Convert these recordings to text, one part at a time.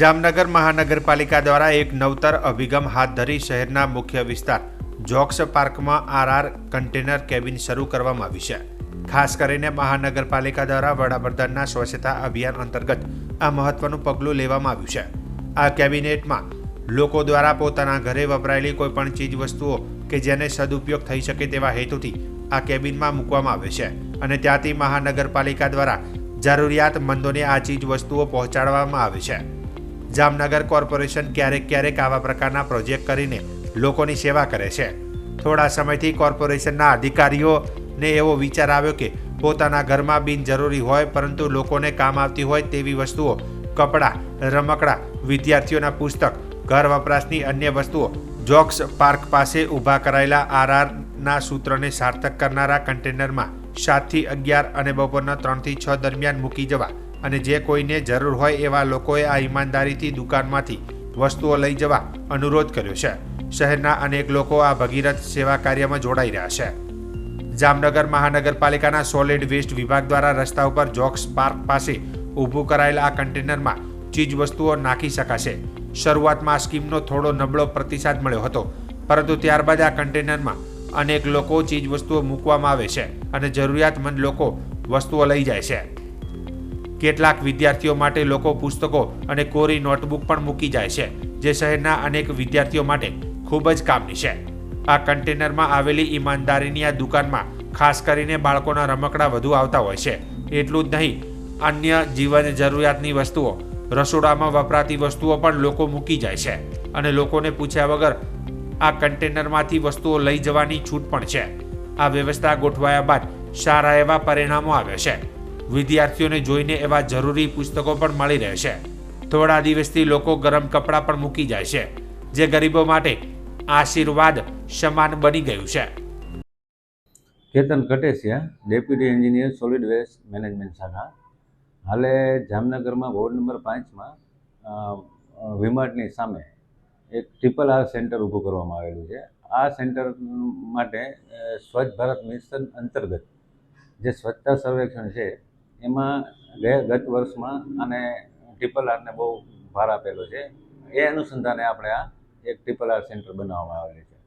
જામનગર મહાનગરપાલિકા દ્વારા એક નવતર અભિગમ હાથ ધરી શહેરના મુખ્ય વિસ્તાર જોક્સ પાર્કમાં આરઆર કન્ટેનર કેબિન શરૂ કરવામાં આવી છે. ખાસ કરીને મહાનગરપાલિકા દ્વારા વડાપ્રધાનના સ્વચ્છતા અભિયાન અંતર્ગત આ મહત્વનું પગલું લેવામાં આવ્યું છે. આ કેબિનેટમાં લોકો દ્વારા પોતાના ઘરે વપરાયેલી કોઈપણ ચીજ વસ્તુઓ કે જેને સદુપયોગ થઈ શકે તેવા હેતુથી આ કેબિનમાં મૂકવામાં આવે છે અને ત્યાંથી મહાનગરપાલિકા દ્વારા જરૂરિયાતમંદોને આ ચીજ વસ્તુઓ પહોંચાડવામાં આવે છે. જામનગર કોર્પોરેશન ક્યારેક ક્યારેક આવા પ્રકારના પ્રોજેક્ટ કરીને લોકોની સેવા કરે છે. થોડા સમયથી કોર્પોરેશનના અધિકારીઓને એવો વિચાર આવ્યો કે પોતાના ઘરમાં બિનજરૂરી હોય પરંતુ લોકોને કામ આવતી હોય તેવી વસ્તુઓ, કપડાં, રમકડા, વિદ્યાર્થીઓના પુસ્તક, ઘર વપરાશની અન્ય વસ્તુઓ, જોક્સ પાર્ક પાસે ઊભા કરાયેલા આરઆરના સૂત્રને સાર્થક કરનારા કન્ટેનરમાં સાતથી અગિયાર અને બપોરના ત્રણથી છ દરમિયાન મૂકી જવા અને જે કોઈને જરૂર હોય એવા લોકોએ આ ઈમાનદારીથી દુકાનમાંથી વસ્તુઓ લઈ જવા અનુરોધ કર્યો છે. શહેરના અનેક લોકો આ ભગીરથ સેવા કાર્યમાં જોડાઈ રહ્યા છે. જામનગર મહાનગરપાલિકાના સોલિડ વેસ્ટ વિભાગ દ્વારા રસ્તા ઉપર જોક્સ પાર્ક પાસે ઊભું કરાયેલા આ કન્ટેનરમાં ચીજ વસ્તુઓ નાખી શકાશે. શરૂઆતમાં આ સ્કીમનો થોડો નબળો પ્રતિસાદ મળ્યો હતો, પરંતુ ત્યારબાદ આ કન્ટેનરમાં અનેક લોકો ચીજ વસ્તુઓ મૂકવામાં આવે છે અને જરૂરિયાતમંદ લોકો વસ્તુઓ લઈ જાય છે. કેટલાક વિદ્યાર્થીઓ માટે લોકો પુસ્તકો અને કોરી નોટબુક પણ મૂકી જાય છે, જે શહેરના અનેક વિદ્યાર્થીઓ માટે ખૂબ જ કામની છે. આ કન્ટેનરમાં આવેલી ઈમાનદારીની આ દુકાનમાં ખાસ કરીને બાળકોના રમકડા વધુ આવતા હોય છે. એટલું જ નહીં, અન્ય જીવન જરૂરિયાતની વસ્તુઓ, રસોડામાં વપરાતી વસ્તુઓ પણ લોકો મૂકી જાય છે અને લોકોને પૂછ્યા વગર આ કન્ટેનરમાંથી વસ્તુઓ લઈ જવાની છૂટ પણ છે. આ વ્યવસ્થા ગોઠવાયા બાદ સારા એવા પરિણામો આવ્યા છે. વિદ્યાર્થીઓને જોઈને એવા જરૂરી પુસ્તકો પણ મળી રહે છે. થોડા દિવસથી લોકો ગરમ કપડાં પણ મૂકી જાય છે, જે ગરીબો માટે આશીર્વાદ સમાન બની ગયું છે. Ketan Katesiya deputy engineer, solid waste management શાખા. હાલે જામનગરમાં વોર્ડ નંબર પાંચમાં વિમાર્ટની સામે એક ટ્રિપલ આર સેન્ટર ઊભું કરવામાં આવેલું છે. આ સેન્ટર માટે સ્વચ્છ ભારત મિશન અંતર્ગત જે સ્વચ્છતા સર્વેક્ષણ છે એમાં ગત વર્ષમાં આને ટ્રિપલ આરને બહુ ભાર આપેલો છે. એ અનુસંધાને આપણે આ એક ટ્રિપલ આર સેન્ટર બનાવવામાં આવેલી છે.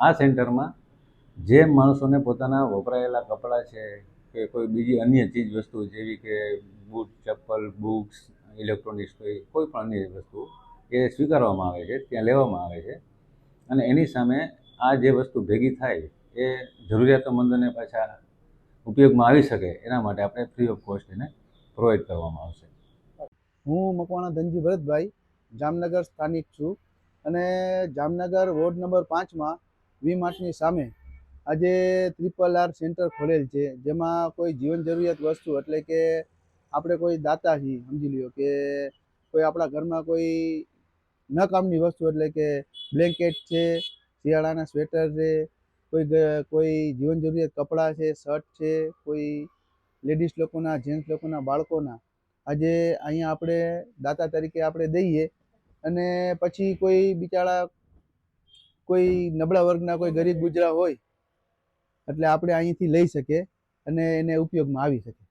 આ સેન્ટરમાં જે માણસોને પોતાના વપરાયેલા કપડાં છે કે કોઈ બીજી અન્ય ચીજ વસ્તુ જેવી કે બૂટ, ચપ્પલ, બુક્સ, ઇલેક્ટ્રોનિક્સ, કોઈ કોઈ પણ અન્ય વસ્તુ એ સ્વીકારવામાં આવે છે, ત્યાં લેવામાં આવે છે. અને એની સામે આ જે વસ્તુ ભેગી થાય એ જરૂરિયાતમંદોને પાછા ઉપયોગમાં આવી શકે એના માટે આપણે ફ્રી ઓફ કોસ્ટ એને પ્રોવાઈડ કરવામાં આવશે. હું મકવાણા ધનજી ભરતભાઈ, જામનગર સ્થાનિક છું અને જામનગર વોર્ડ નંબર પાંચમાં વી માર્ટની સામે આજે ત્રિપલ આર સેન્ટર ખોલેલ છે, જેમાં કોઈ જીવન જરૂરિયાત વસ્તુ એટલે કે આપણે કોઈ દાતા સમજી લ્યો કે કોઈ આપણા ઘરમાં કોઈ ન કામની વસ્તુ એટલે કે બ્લેન્કેટ છે, શિયાળાના સ્વેટર છે કોઈ કોઈ જીવન જરૂરિયાત કપડાં છે શર્ટ છે, કોઈ લેડીઝ લોકોના જેન્ટ્સ લોકોના, બાળકોના, આજે અહીંયા આપણે દાતા તરીકે આપણે દઈએ અને પછી કોઈ બિચારા, કોઈ નબળા વર્ગના કોઈ ગરીબ ગુજરા હોય, એટલે આપણે અહીંથી લઈ શકીએ અને એને ઉપયોગમાં આવી શકે